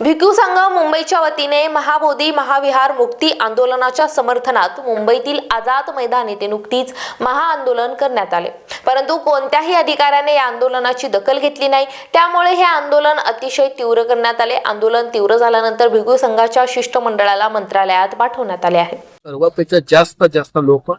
भिक्खू संघ मुंबईच्या वतीने महाबोधी महाविहार मुक्ती आंदोलनाच्या समर्थनात मुंबईतील आझाद मैदान येथे नुकतीच महाआंदोलन करण्यात आले. परंतु कोणत्याही अधिकाऱ्याने या आंदोलनाची दखल घेतली नाही. त्यामुळे हे आंदोलन अतिशय तीव्र करण्यात आले. आंदोलन तीव्र झाल्यानंतर भिक्खू संघाच्या शिष्टमंडळाला मंत्रालयात पाठवण्यात आले आहे. सर्वपेक्षा जास्त जास्त लोक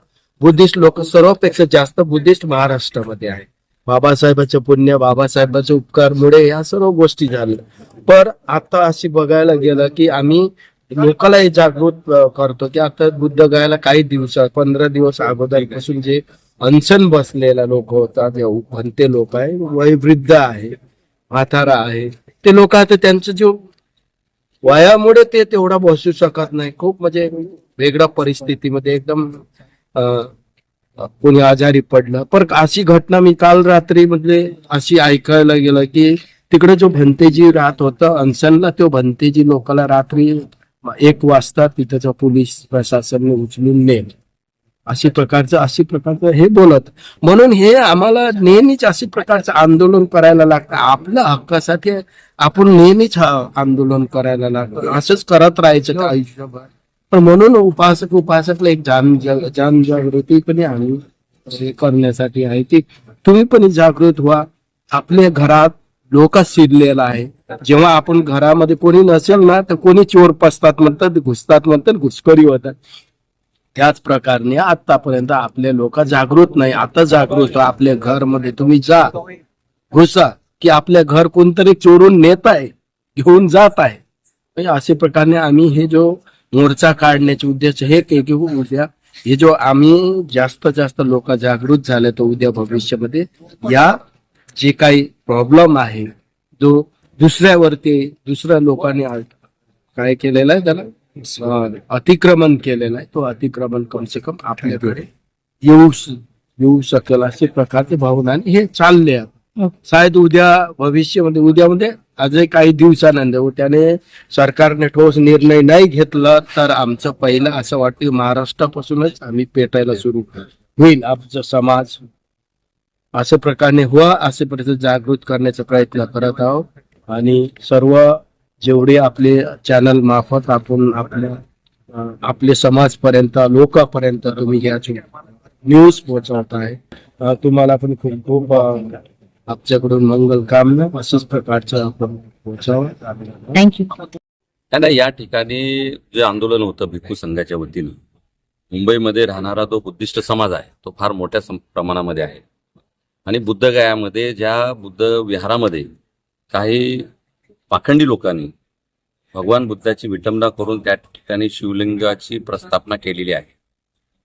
बुद्धिस्ट लोक सर्वापेक्षा जास्त बुद्धिस्ट महाराष्ट्रामध्ये आहे. बाबासाहेबांचं पुण्य बाबासाहेबांच्या उपकारमुळे या सर्व गोष्टी झाल्या. पण आता अशी बघायला गेलं की आम्ही लोकांनाही जागृत करतो की आता बुद्ध गायला काही दिवस पंधरा दिवस अगोदरपासून जे अनशन बसलेला लोक होतात जे भंते लोक आहे वयवृद्ध आहे म्हातारा आहे ते लोक आता त्यांचं जो वयामुळे ते तेवढा बसू शकत नाही. खूप म्हणजे वेगळ्या परिस्थितीमध्ये एकदम अं, कोणी आजारी पडलं. पण अशी घटना मी काल रात्री म्हणजे अशी ऐकायला गेलं की तिकडे जो भंतेजी राहत होतं अनसनला तो भंतेजी लोकांना रात्री एक वाजता तिथं पोलीस प्रशासनने उचलून नेल. अशी प्रकारचं अशी प्रकारचं हे बोलत. म्हणून हे आम्हाला नेहमीच अशी प्रकारचं आंदोलन करायला लागतं. आपल्या हक्कासाठी आपण नेहमीच आंदोलन करायला लागतं. असंच करत राहायचं का आयुष्यभर? पण म्हणून उपासक उपासकला एक जान जान जागृती पण आणि हे करण्यासाठी आहे ती तुम्ही पण जागृत व्हा. आपल्या घरात लोक शिरलेला आहे. जेव्हा आपण घरामध्ये कोणी नसेल ना तर कोणी चोर पसतात म्हणतात घुसतात म्हणतात घुसखोरी होतात. त्याच प्रकारे आतापर्यंत आपले लोक जागृत नाही. आता जागृत आपल्या घरमध्ये तुम्ही जा. घुसा. की आपल्या घर कोणतरी चोरून नेत आहे घेऊन जात आहे. असे अशा प्रकारे आम्ही हे जो मोर्चा काढण्याचे उद्देश हे की की उद्या हे जो आम्ही जास्त जास्त लोक जागृत झाले तर उद्या भविष्यामध्ये या जे काही प्रॉब्लेम आहे जो दुसऱ्यावरती दुसऱ्या लोकांनी काय केलेला आहे त्याला अतिक्रमण केलेलं आहे तो अतिक्रमण कम से कम आपल्याकडे येऊ येऊ शकेल असे प्रकारचे भावना आणि हे चालले आहे. शायद उद्या भविष्यामध्ये उद्यामध्ये आजही काही दिवसानंतर त्याने सरकारने ठोस निर्णय नाही घेतला तर आमचं पहिलं असं वाटतं महाराष्ट्रापासूनच आम्ही पेटायला सुरू होईल आमचा समाज. अशा प्रकारे व्हा असे प्रकारे जागृत करण्याचा प्रयत्न करत आहोत. आणि सर्व जेवढे आपले चॅनल मार्फत आपण आपल्या आपले समाजपर्यंत लोकांपर्यंत तुम्ही ह्या न्यूज पोहोचवत आहे तुम्हाला पण खूप खूप अं, आमच्याकडून मंगल कामना अशाच प्रकारचं आपण पोहोचावं. थँक्यू त्यांना या ठिकाणी जे आंदोलन होतं भिक्खू संघाच्या वतीनं मुंबईमध्ये राहणारा जो बुद्धिस्ट समाज आहे तो फार मोठ्या प्रमाणामध्ये आहे. आणि बुद्धगयामध्ये ज्या बुद्ध विहारामध्ये काही पाखंडी लोकांनी भगवान बुद्धाची विटंबना करून त्या ठिकाणी शिवलिंगाची प्रस्थापना केलेली आहे.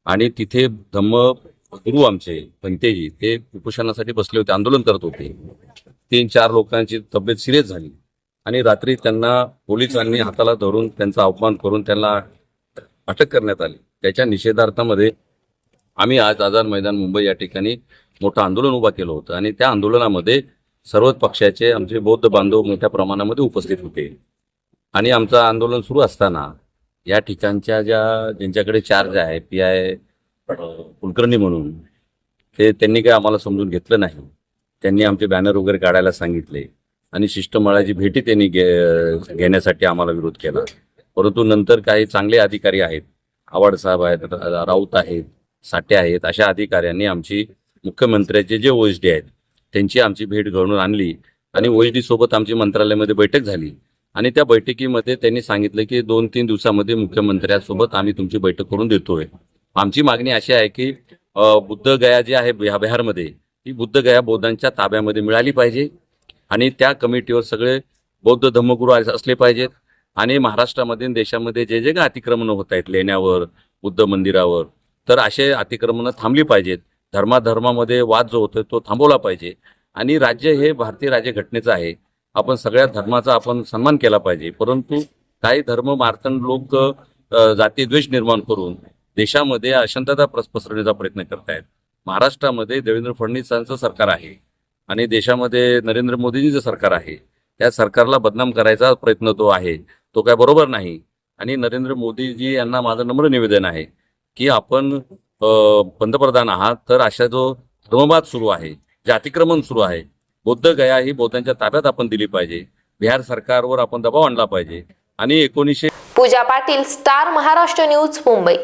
आणि तिथे धम्म गुरु आमचे पंतेजी ते उपोषणासाठी बसले होते आंदोलन करत होते. तीन चार लोकांची तब्येत सिरियस झाली. आणि रात्री त्यांना पोलिसांनी हाताला धरून त्यांचा अपमान करून त्यांना अटक करण्यात आली. त्याच्या निषेधार्थामध्ये आम्ही आज आझाद मैदान मुंबई या ठिकाणी मोठं आंदोलन उभा केलं होतं. आणि त्या आंदोलनामध्ये सर्वच पक्षाचे आमचे बौद्ध बांधव मोठ्या प्रमाणामध्ये उपस्थित होते. आणि आमचं आंदोलन सुरू असताना या ठिकाणच्या ज्या ज्यांच्याकडे चार्ज आहे पी आय कुलकर्णी म्हणून ते त्यांनी काही आम्हाला समजून घेतलं नाही. त्यांनी आमचे बॅनर वगैरे काढायला सांगितले आणि शिष्टमंडळाची भेटी त्यांनी घेण्यासाठी आम्हाला विरोध केला. परंतु नंतर काही चांगले अधिकारी आहेत आवाड साहेब आहेत राऊत आहेत साठे आहेत अशा अधिकाऱ्यांनी आमची मुख्यमंत्र्याचे जे ओ एस डी आहेत त्यांची आमची भेट घडवून आणली आणि ओ डी सोबत आमची मंत्रालयामध्ये बैठक झाली. आणि त्या बैठकीमध्ये त्यांनी सांगितलं की दोन तीन दिवसामध्ये मुख्यमंत्र्यांसोबत आम्ही तुमची बैठक करून देतोय. आमची मागणी अशी आहे की बुद्ध गया जी आहे बिहा- बिहारमध्ये ती बुद्ध गया बौद्धांच्या ताब्यामध्ये मिळाली पाहिजे आणि त्या कमिटीवर सगळे बौद्ध धम्मगुरू अस- असले पाहिजेत आणि महाराष्ट्रामध्ये देशामध्ये जे जे काही अतिक्रमणं होत आहेत लेण्यावर बुद्ध मंदिरावर तर असे अतिक्रमणं थांबली पाहिजेत. धर्माधर्मामध्ये वाद जो होतो तो थांबवला पाहिजे आणि राज्य हे भारतीय राज्य घटनेचं आहे. आपण सगळ्या धर्माचा आपण सन्मान केला पाहिजे परंतु काही धर्म मार्तंड लोक जातीद्वेष निर्माण करून देशामध्ये अशांतता पसरवण्याचा प्रयत्न करतायत. महाराष्ट्रामध्ये देवेंद्र फडणवीसांचं सरकार आहे आणि देशामध्ये नरेंद्र मोदीजींचं सरकार आहे. त्या सरकारला बदनाम करायचा प्रयत्न तो आहे. तो काय बरोबर नाही. आणि नरेंद्र मोदीजी यांना माझं नम्र निवेदन आहे की आपण पंतप्रधान आहात तर अशा जो धर्मवाद सुरू आहे जे अतिक्रमण सुरू आहे बौद्ध गया ही बौद्धांच्या ताब्यात आपण दिली पाहिजे. बिहार सरकारवर आपण दबाव आणला पाहिजे. आणि एकोणीसशे पूजा पाटील स्टार महाराष्ट्र न्यूज मुंबई.